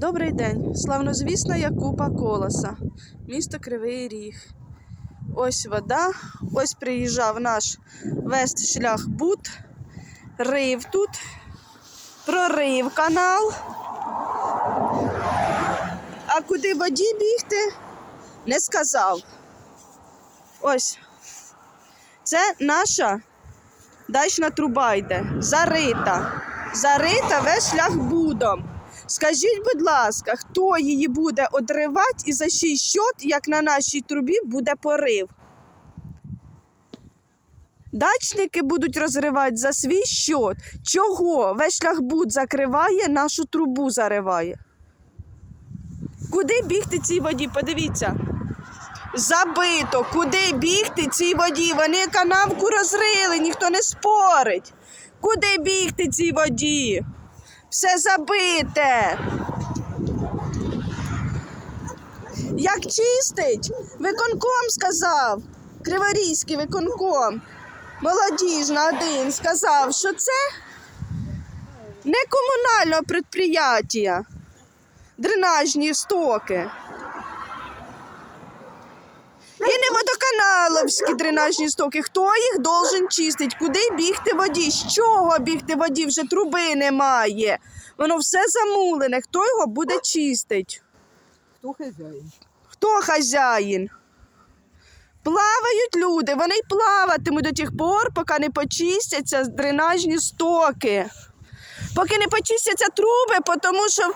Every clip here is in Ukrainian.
Добрий день. Славнозвісна Якупа Колоса, місто Кривий Ріг. Ось вода. Ось приїжджав наш вест шлях Бут. Рив тут. Прорив канал. А куди воді бігти? Не сказав. Ось. Це наша дачна труба йде. Зарита. Зарита весь шлях будом. Скажіть, будь ласка, хто її буде одривати і за чий счет, як на нашій трубі буде порив? Дачники будуть розривати за свій счет. Чого? Весь шляхбуд закриває, нашу трубу зариває. Куди бігти цій воді? Подивіться. Забито. Куди бігти цій воді? Вони канавку розрили, ніхто не спорить. Куди бігти цій воді? Все забите. Як чистить? Виконком сказав. Криворізький виконком. Молодіжна один сказав, що це не комунальне підприємство. Дренажні стоки. І не водоканаловські дренажні стоки. Хто їх должен чистити? Куди бігти воді? З чого бігти воді? Вже труби немає. Воно все замулене. Хто його буде чистить? Хто хазяїн? Хто хазяїн? Плавають люди, вони й плаватимуть до тих пор, поки не почистяться дренажні стоки. Поки не почистяться труби, тому що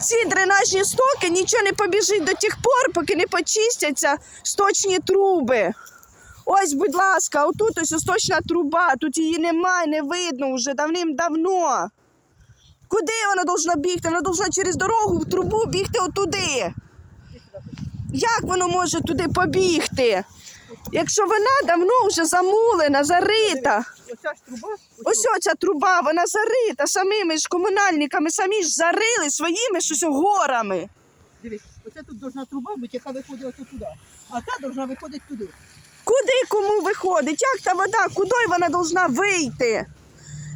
ці дренажні стоки нічого не побіжить до тих пор, поки не почистяться сточні труби. Ось, будь ласка, отут ось сточна труба, тут її немає, не видно вже давним-давно. Куди вона должна бігти? Вона должна через дорогу в трубу бігти отуди. Як воно може туди побігти? Якщо вона давно вже замулена, зарита. Оця ж труба. Ось оця труба, вона зарита самими ж комунальниками, самі ж зарили своїми щось горами. Дивись, оця тут должна труба бути, яка виходить ось туди. А та должна виходити туди. Куди кому виходить? Як та вода? Куди вона должна вийти?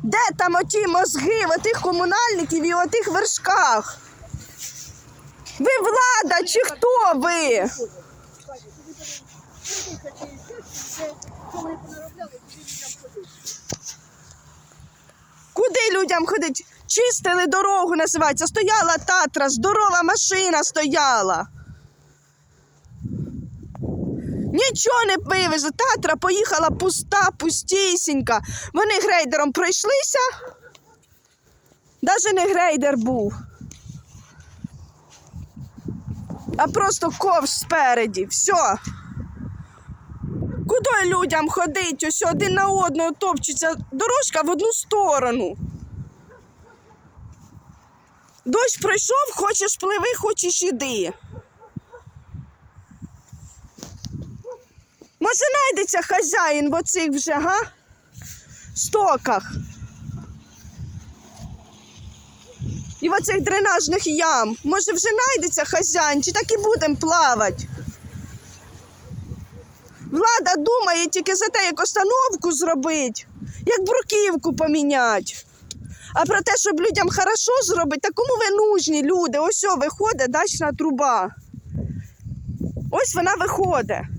Де там оті мозги в отих комунальників і в отих вершках? Ви влада чи хто ви? Куди людям ходить? Чистили дорогу, називається. Стояла татра, здорова машина стояла. Нічого не вивезли. Татра поїхала пуста, пустісінька. Вони грейдером пройшлися. Навіть не грейдер був. А просто ковш спереді. Все. Куди людям ходить? Ось один на одного топчеться дорожка в одну сторону. Дощ пройшов, хочеш пливи, хочеш іди. Може, знайдеться хазяїн в оцих вже, га? Стоках. І в оцих дренажних ям. Може, вже знайдеться хазяїн, чи так і будемо плавати? Влада думає тільки за те, як остановку зробити, як бруківку поміняти. А про те, щоб людям хорошо зробити, та кому ви нужні люди? Ось виходить дачна труба. Ось вона виходить.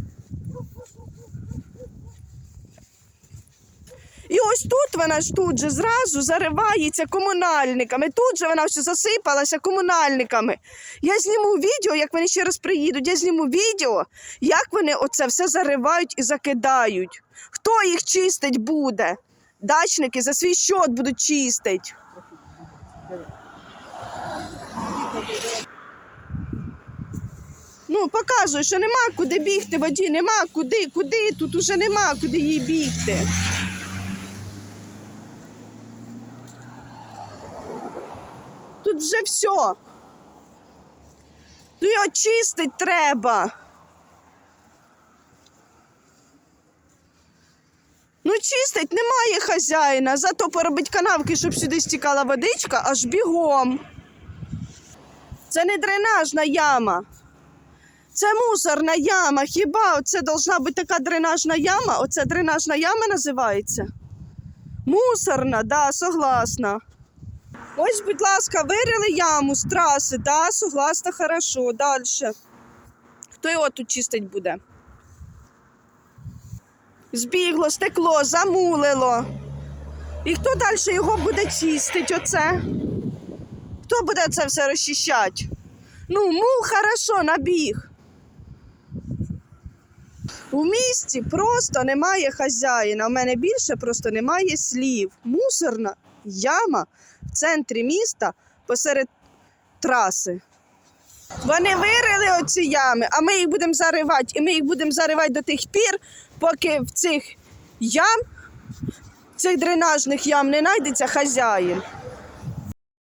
І ось тут вона ж тут же зразу заривається комунальниками. Тут же вона все засипалася комунальниками. Я зніму відео, як вони ще раз приїдуть. Я зніму відео, як вони оце все заривають і закидають. Хто їх чистить буде? Дачники за свій счет будуть чистити. Ну, показую, що нема куди бігти воді, нема куди, куди, тут уже нема куди їй бігти. Тут вже все. Ну його чистить треба. Ну, чистить немає хазяїна, зато поробить канавки, щоб сюди стікала водичка, аж бігом. Це не дренажна яма. Це мусорна яма. Хіба це должна бути така дренажна яма? Оце дренажна яма називається? Мусорна, да, согласна. Ось, будь ласка, вирили яму з траси, да, согласна, хорошо. Далі. Хто його тут чистить буде? Збігло, стекло, замулило. І хто далі його буде чистити оце? Хто буде це все розчищати? Ну, мул хорошо набіг. У місті просто немає хазяїна. У мене більше просто немає слів. Мусорна яма центрі міста посеред траси. Вони вирили оці ями, а ми їх будемо заривати. І ми їх будемо заривати до тих пір, поки в цих ям, цих дренажних ям не знайдеться хазяїн.